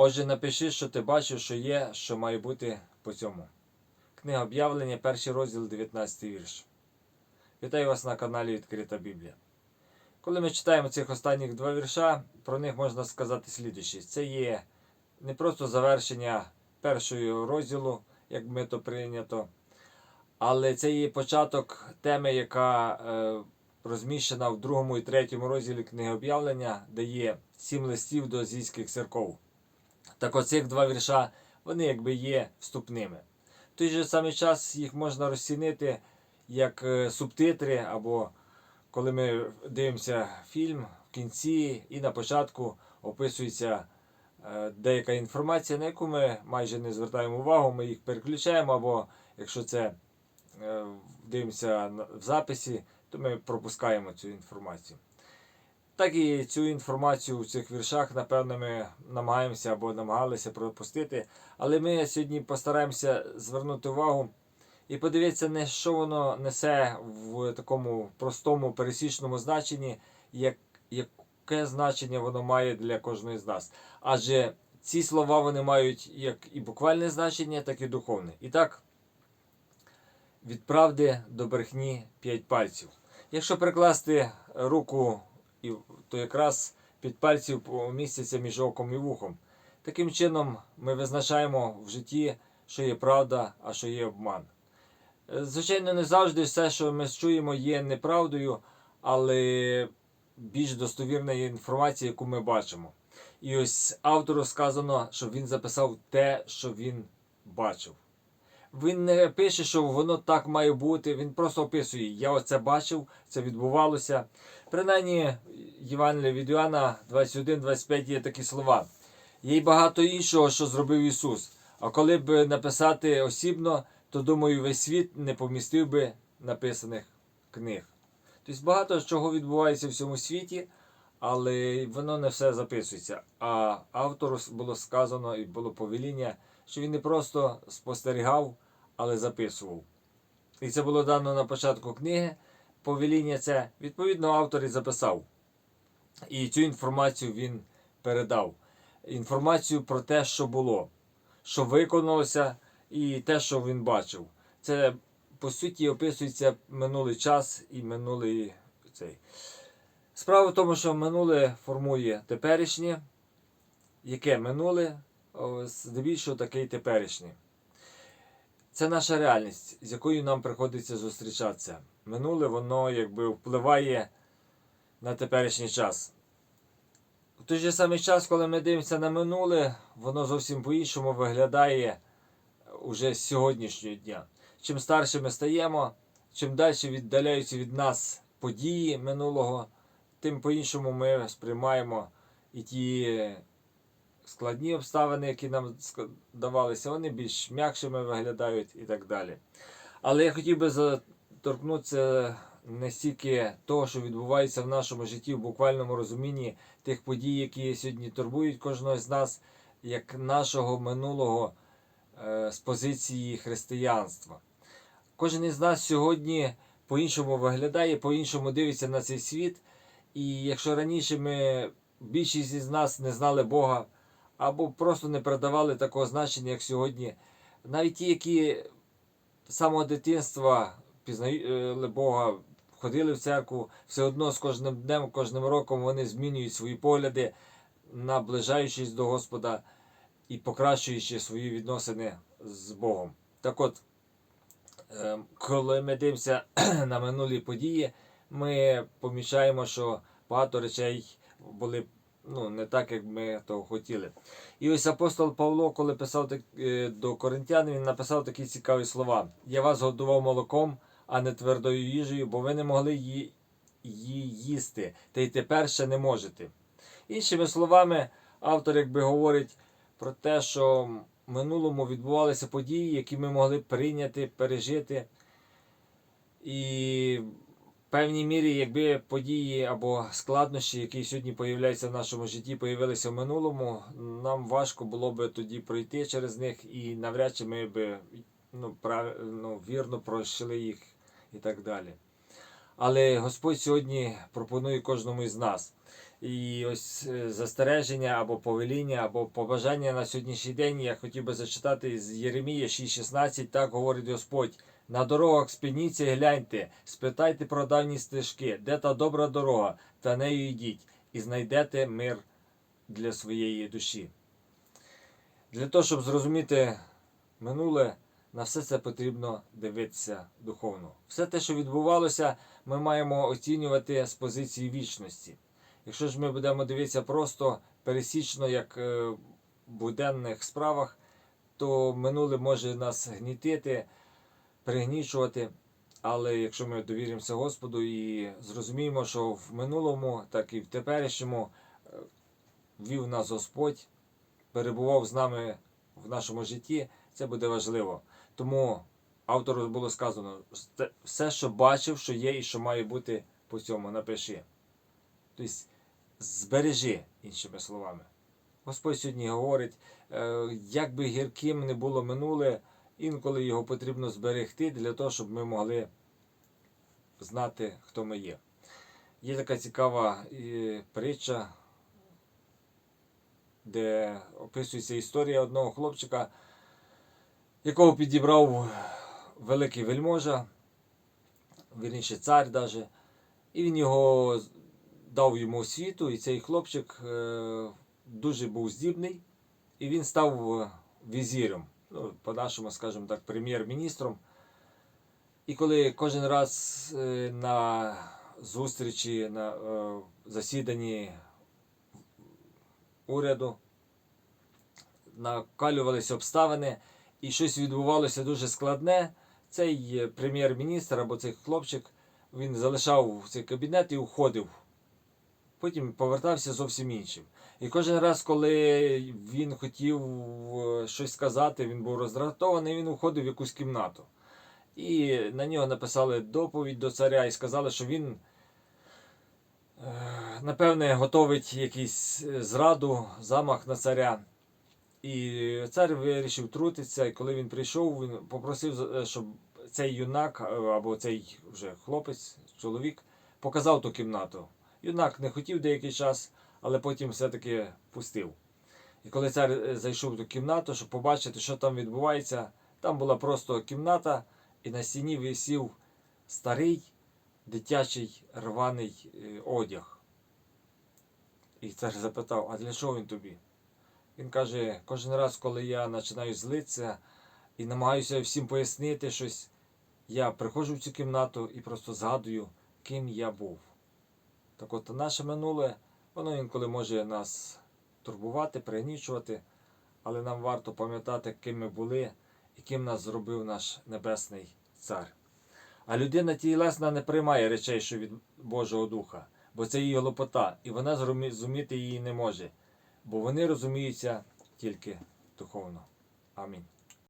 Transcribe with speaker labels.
Speaker 1: Отже, напиши, що ти бачив, що є, що має бути по цьому. Книга об'явлення, перший розділ, 19 вірш. Вітаю вас на каналі Відкрита Біблія. Коли ми читаємо цих останніх два вірша, про них можна сказати слідуюче. Це є не просто завершення першого розділу, як ми то прийнято, але це є початок теми, яка е, розміщена в другому і третьому розділі книги об'явлення, де є сім листів до азійських церков. Так оцих два вірша, вони якби є вступними. В той же самий час їх можна розцінити як е, субтитри, або коли ми дивимося фільм в кінці і на початку описується е, деяка інформація, на яку ми майже не звертаємо увагу, ми їх переключаємо, або якщо це е, дивимося в записі, то ми пропускаємо цю інформацію. Так і цю інформацію у цих віршах, напевно, ми намагаємося або намагалися пропустити. Але ми сьогодні постараємося звернути увагу і подивитися, не що воно несе в такому простому пересічному значенні, як, яке значення воно має для кожної з нас. Адже ці слова вони мають як і буквальне значення, так і духовне. І так, від правди до брехні п'ять пальців. Якщо прикласти руку, і, то якраз під пальців поміститься між оком і вухом. Таким чином ми визначаємо в житті, що є правда, а що є обман. Е, Звичайно, не завжди все, що ми чуємо, є неправдою, але більш достовірна є інформація, яку ми бачимо. І ось автору сказано, що він записав те, що він бачив. Він не пише, що воно так має бути, він просто описує, я оце бачив, це відбувалося. Принаймні, Євангелія від Іоанна 21-25 є такі слова. Є й багато іншого, що зробив Ісус. А коли б написати осібно, то думаю, весь світ не помістив би написаних книг. Тобто багато чого відбувається в цьому світі, але воно не все записується. А автору було сказано і було повеління, що він не просто спостерігав, але записував. І це було дано на початку книги. Повеління це, відповідно, автор і записав. І цю інформацію він передав. Інформацію про те, що було, що виконалося, і те, що він бачив. Це по суті описується минулий час і минулий цей. Справа в тому, що минуле формує теперішнє, яке минуле, здебільшого таке й теперішнє. Це наша реальність, з якою нам приходиться зустрічатися. Минуле воно якби впливає на теперішній час. В той же самий час, коли ми дивимося на минуле, воно зовсім по-іншому виглядає уже з сьогоднішнього дня. Чим старше ми стаємо, чим далі віддаляються від нас події минулого, тим по-іншому ми сприймаємо і ті складні обставини, які нам давалися, вони більш м'якшими виглядають і так далі. Але я хотів би заторкнутися не стільки того, що відбувається в нашому житті в буквальному розумінні тих подій, які сьогодні турбують кожного з нас, як нашого минулого е, з позиції християнства. Кожен із нас сьогодні по-іншому виглядає, по-іншому дивиться на цей світ. І якщо раніше ми більшість із нас не знали Бога або просто не передавали такого значення, як сьогодні, навіть ті, які з самого дитинства пізнали Бога, ходили в церкву, все одно з кожним днем, кожним роком вони змінюють свої погляди, наближаючись до Господа і покращуючи свої відносини з Богом. Так от, е, коли ми дивимося на минулі події, ми помічаємо, що багато речей були ну, не так, як ми того хотіли. І ось апостол Павло, коли писав е, до коринтян, він написав такі цікаві слова: Я вас годував молоком, а не твердою їжею, бо ви не могли її, їсти, та й тепер ще не можете. Іншими словами, автор якби говорить про те, що в минулому відбувалися події, які ми могли прийняти, пережити. І певній мірі, якби події або складнощі, які сьогодні появляються в нашому житті, появилися в минулому, нам важко було би тоді пройти через них, і навряд чи ми би ну, прав... ну, вірно пройшли їх і так далі. Але Господь сьогодні пропонує кожному із нас. І ось е, застереження або повеління, або побажання на сьогоднішній день я хотів би зачитати з Єремія 6,16, так говорить Господь. На дорогах спиніться і гляньте, спитайте про давні стежки, де та добра дорога, та нею йдіть, і знайдете мир для своєї душі. Для того, щоб зрозуміти минуле, на все це потрібно дивитися духовно. Все те, що відбувалося, ми маємо оцінювати з позиції вічності. Якщо ж ми будемо дивитися просто пересічно, як е, в буденних справах, то минуле може нас гнітити, пригнічувати. Але якщо ми довіримося Господу і зрозуміємо, що в минулому, так і в теперішньому е, вів нас Господь, перебував з нами в нашому житті, це буде важливо. Тому автору було сказано: все, що бачив, що є і що має бути по цьому, напиши. Тобто збережи, іншими словами. Господь сьогодні говорить, е, як би гірким не було минуле, інколи його потрібно зберегти для того, щоб ми могли знати, хто ми є. Є така цікава е, притча, де описується історія одного хлопчика, якого підібрав великий вельможа, вірніше цар даже, і він його дав йому освіту, і цей хлопчик е, дуже був здібний, і він став е, візіром, ну, по-нашому, скажімо так, прем'єр-міністром. І коли кожен раз е, на зустрічі, на е, засіданні уряду накалювалися обставини, і щось відбувалося дуже складне, цей прем'єр-міністр або цей хлопчик він залишав цей кабінет і уходив. Потім повертався зовсім іншим. І кожен раз, коли він хотів е, щось сказати, він був роздратований, він уходив в якусь кімнату. І на нього написали доповідь до царя і сказали, що він, е, напевне, готовить якийсь е, зраду, замах на царя. І цар вирішив втрутитися, і коли він прийшов, він попросив, щоб цей юнак або цей вже хлопець, чоловік, показав ту кімнату. Юнак не хотів деякий час, але потім все-таки пустив. І коли цар е, зайшов ту кімнату, щоб побачити, що там відбувається, там була просто кімната, і на стіні висів старий дитячий рваний е, одяг. І цар запитав, а для чого він тобі? Він каже, кожен раз, коли я починаю злитися і намагаюся всім пояснити щось, я приходжу в цю кімнату і просто згадую, ким я був. Так от наше минуле, воно інколи може нас турбувати, пригнічувати, але нам варто пам'ятати, ким ми були і ким нас зробив наш Небесний Цар. А людина тілесна не приймає речей, що від Божого Духа, бо це її лопота, і вона зрозуміти її не може, бо вони розуміються тільки духовно. Амінь.